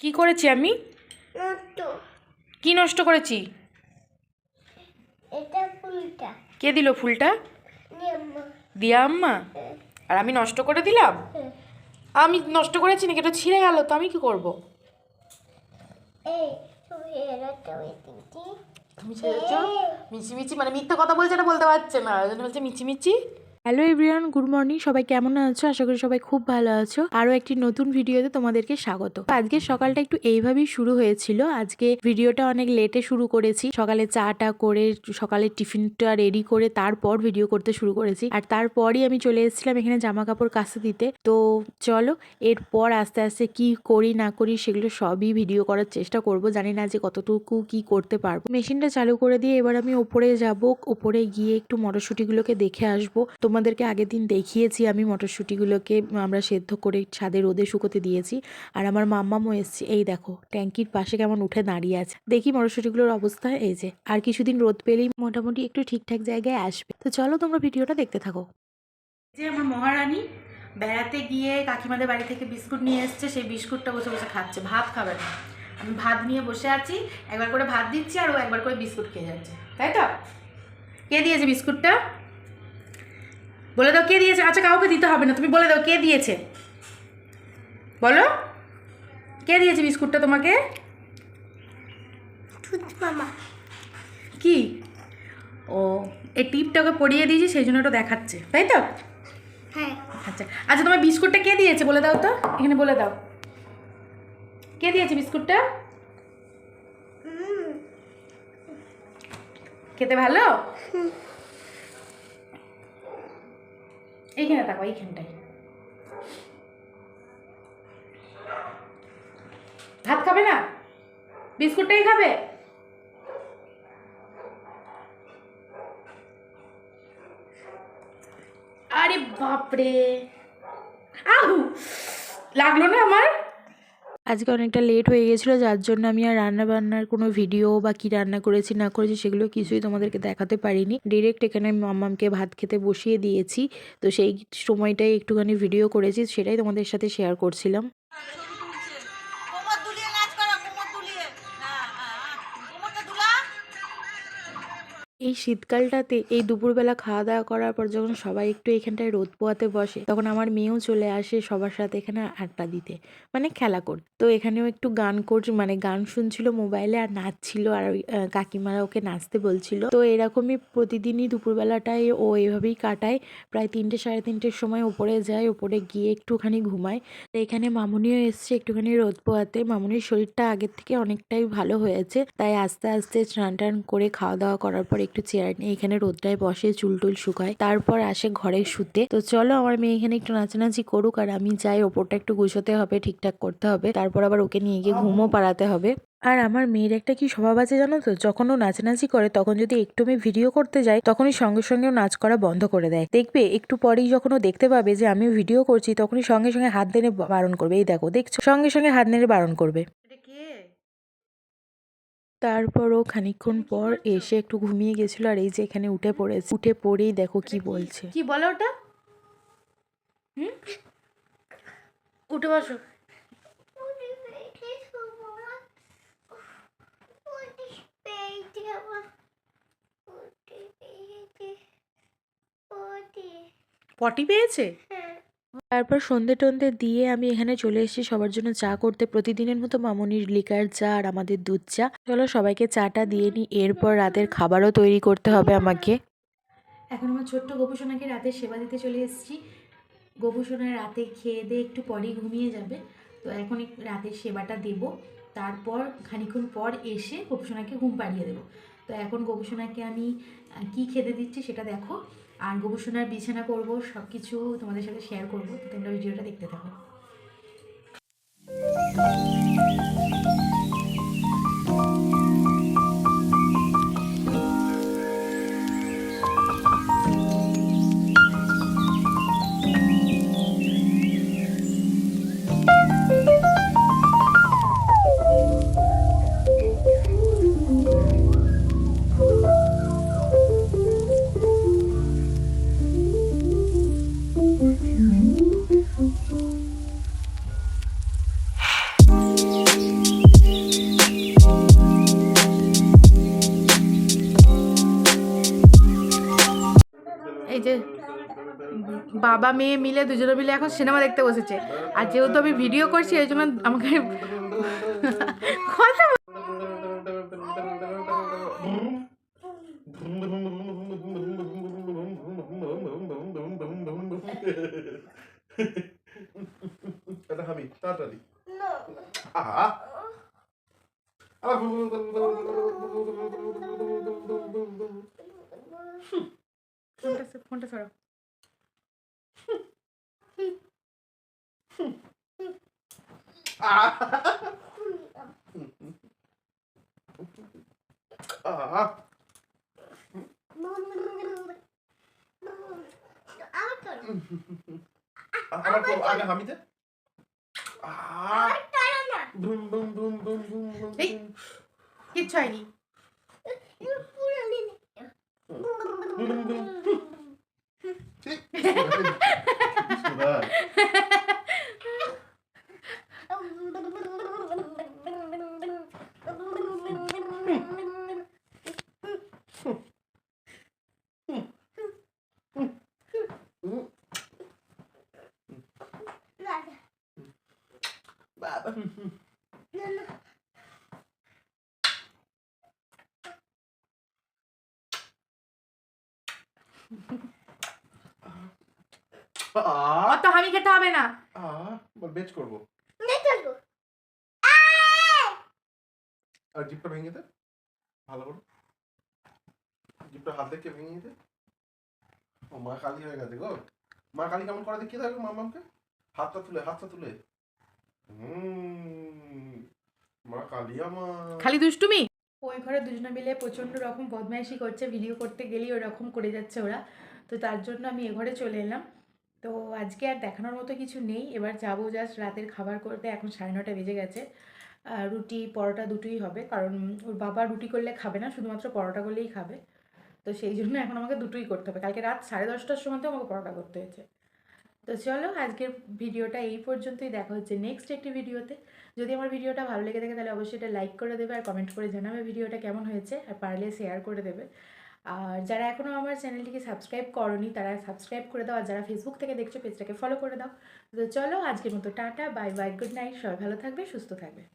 কি করেছি আমি? কি নষ্ট করেছি? ফুলটা। কে দিল ফুলটা? দিয়া আম্মা? আর আমি নষ্ট করে দিলাম? আমি নষ্ট করেছি নাকি? এটা ছিঁড়ে গেল তো আমি কি করব? তুমি তুমি ছেড়েছ মিচি মিচি মানে মিথ্যা কথা বলছে এটা বলতে পারছে না। ওই জন্য বলছে মিচি মিচি হ্যালো এভরিওয়ান গুড মর্নিং সবাই কেমন আছো? আশা করি সবাই খুব ভালো আছো। আরও একটি নতুন ভিডিওতে তোমাদেরকে স্বাগত। আজকে সকালটা একটু এইভাবেই শুরু হয়েছিল। আজকে ভিডিওটা অনেক লেটে শুরু করেছি। সকালে চাটা করে, সকালে টিফিনটা রেডি করে তারপর ভিডিও করতে শুরু করেছি। আর তারপরই আমি চলে এসেছিলাম এখানে জামা কাপড় কাছে দিতে। তো চলো, এরপর আস্তে আস্তে কি করি, না করি, সেগুলো সবই ভিডিও করার চেষ্টা করব। জানি না যে কতটুকু কি করতে পারব। মেশিনটা চালু করে দিয়ে এবার আমি ওপরে যাব। ওপরে গিয়ে একটু মটরশুঁটিগুলোকে দেখে আসব। তোমাদেরকে আগের দিন দেখিয়েছি, আমি মটরশুঁটিগুলোকে আমরা সেদ্ধ করে ছাদে রোদে শুকোতে দিয়েছি। আর আমার মাম্মামও এসছে। এই দেখো, ট্যাঙ্কির পাশে কেমন উঠে দাঁড়িয়ে আছে। দেখি মটরশুঁটিগুলোর অবস্থা। এই যে, আর কিছুদিন রোদ পেলেই মোটামুটি একটু ঠিকঠাক জায়গায় আসবে। তো চলো তোমরা ভিডিওটা দেখতে থাকো। যে আমার মহারানী বেড়াতে গিয়ে কাকিমাদের বাড়ি থেকে বিস্কুট নিয়ে এসছে। সেই বিস্কুটটা বসে বসে খাচ্ছে। ভাত খাবে না। আমি ভাত নিয়ে বসে আছি। একবার করে ভাত দিচ্ছি আর ও একবার করে বিস্কুট খেয়ে যাচ্ছে। তাই তো? কে দিয়েছে বিস্কুটটা? বলে দাও কে দিয়েছে? আচ্ছা কাউকে দিতে হবে না তুমি বলে দাও কে দিয়েছে? বলো। কে দিয়েছে বিস্কুটটা তোমাকে? কি? ও এই টিপটাকে পরিয়ে দিয়েছি সেই জন্য ওটা দেখাচ্ছে তাই তো? হ্যাঁ। আচ্ছা আচ্ছা তোমার বিস্কুটটা কে দিয়েছে বলে দাও তো? এখানে বলে দাও। কে দিয়েছে বিস্কুটটা? খেতে ভালো? এইখানে থাকো এইখানটাই ভাত খাবে না? বিস্কুটটাই খাবে? আরে বাপরে! আহু! লাগল না আমার? আজকে অনেকটা লেট হয়ে গেছিল, যার জন্য আমি আর রান্না বান্নার কোনো ভিডিও বা কি রান্না করেছি, না করেছি, সেগুলো কিছুই তোমাদেরকে দেখাতে পারিনি। ডিরেক্ট এখানে মাম্মামকে ভাত খেতে বসিয়ে দিয়েছি। তো সেই সময়টাই একটুখানি ভিডিও করেছি, সেটাই তোমাদের সাথে শেয়ার করছিলাম। এই শীতকালটাতে এই দুপুরবেলা খাওয়া দাওয়া করার পর যখন সবাই একটু এখানটায় রোদ পোয়াতে বসে, তখন আমার মেয়েও চলে আসে সবার সাথে এখানে আড্ডা দিতে মানে খেলা করতে। তো এখানেও একটু গান করছে মানে গান শুনছিল মোবাইলে আর নাচছিল আর কাকিমারা ওকে নাচতে বলছিল। তো এরকমই প্রতিদিনই দুপুরবেলাটায় ও এভাবেই কাটায়। প্রায় তিনটে, সাড়ে তিনটের সময় ওপরে যায়, ওপরে গিয়ে একটুখানি ঘুমায়। তো এখানে মামুনিও এসছে একটুখানি রোদ পোয়াতে মামুনির শরীরটা আগের থেকে অনেকটাই ভালো হয়েছে। তাই আস্তে আস্তে স্নান টান করে খাওয়া দাওয়া করার পর একটু চেয়ার নিয়ে এখানে রোদটায় বসে চুল টুল শুকায়, তারপর আসে ঘরে শুতে। তো চলো আমার মেয়ে এখানে একটু নাচানাচি করুক আর আমি যাই, ওপরটা একটু গুছোতে হবে, ঠিকঠাক করতে হবে। তারপর আবার ওকে নিয়ে গিয়ে ঘুমও পাড়াতে হবে। আর আমার মেয়ের একটা কি স্বভাব আছে জানো তো? যখন ও নাচানাচি করে, তখন যদি একটু আমি ভিডিও করতে যাই, তখনই সঙ্গে সঙ্গে নাচ করা বন্ধ করে দেয়। দেখবে একটু পরেই যখন ও দেখতে পাবে যে আমি ভিডিও করছি, তখনই সঙ্গে সঙ্গে হাত নেড়ে বারণ করবে। এই দেখো, দেখছ? সঙ্গে সঙ্গে হাত নেড়ে বারণ করবে। তারপর ও খানিকক্ষণ পর এসে একটু ঘুমিয়ে গেছিল আর এই যে এখানে উঠে পড়েছে। উঠে পড়েই দেখো কি বলছে। কি বলো ওটা? উঠে বসো। পেটে পেয়েছে? তারপর সন্ধে টন্ধে দিয়ে আমি এখানে চলে এসেছি সবার জন্য চা করতে। প্রতিদিনের মতো মামনির লিকার চা আর আমাদের দুধ চা। চলো সবাইকে চাটা দিয়ে নিই এরপর রাতের খাবারও তৈরি করতে হবে আমাকে। এখন আমার ছোট্ট গোপুসোনাকে রাতে সেবা দিতে চলে এসেছি। গোপুসোনা রাতে খেয়ে দিয়ে একটু পরেই ঘুমিয়ে যাবে। তো এখন রাতের সেবাটা দেব। তারপর খানিক্ষণ পর এসে গোপুসোনাকে ঘুম পাড়িয়ে দেবো। তো এখন গোপুসোনাকে আমি কি খেতে দিচ্ছি সেটা দেখো। আর গোপুসোনার বিছানা করব সব কিছু তোমাদের সাথে শেয়ার করব। তোমরা ভিডিওটা দেখতে থাকো। এই যে বাবা, মেয়ে মিলে দুজনে মিলে এখন সিনেমা দেখতে বসেছে। আর যেহেতু আমি ভিডিও করছি, এই জন্য আমাকে কথা ফোনটা আগে হামিতে boom boom boom boom boom boom কিচ্ছু হয়নি। পুরো দিন বাবা আহ অত হামি খেতে হবে না। আহ বল বেচ করব। আর জিপটা ভেঙে দে। ভালো করে। জিপটা হাত দেখে ভেঙে দে। ও মা কালী হয়ে গেছে গো। মা কালী কেমন করে দেখিয়ে দেখো মামাকে। হাতটা তুলে হাতটা তুলে। হুম মা কালী আমার। খালি দুষ্টুমি? ওই ঘরে দুজনে মিলে প্রচণ্ড রকম বদমাইশি করছে ভিডিও করতে গেলেই ওরকম করে যাচ্ছে ওরা। তো তার জন্য আমি এ ঘরে চলে এলাম। তো আজকে আর দেখানোর মতো কিছু নেই। এবার যাব জাস্ট রাতের খাবার করতে। এখন সাড়ে নটা বেজে গেছে। রুটি, পরোটা দুটোই হবে। কারণ ওর বাবা রুটি করলে খাবে না, শুধুমাত্র পরোটা করলেই খাবে। তো সেই জন্য এখন আমাকে দুটোই করতে হবে। কালকে রাত সাড়ে দশটার সময় তো আমাকে পরোটা করতে হয়েছে। তো চলো, আজকের ভিডিওটা এই পর্যন্তই। দেখা হচ্ছে নেক্সট একটি ভিডিওতে। যদি আমার ভিডিওটা ভালো লেগে থাকে, তাহলে অবশ্যই এটা লাইক করে দেবে আর কমেন্ট করে জানাবে ভিডিওটা কেমন হয়েছে। আর পারলে শেয়ার করে দেবে। আর যারা এখনও আমার চ্যানেলটিকে সাবস্ক্রাইব করনি, তারা সাবস্ক্রাইব করে দাও। আর যারা ফেসবুক থেকে দেখছ, পেজটাকে ফলো করে দাও। তো চলো, আজকের মতো tata bye bye good night সবাই ভালো থাকবে, সুস্থ থাকবে।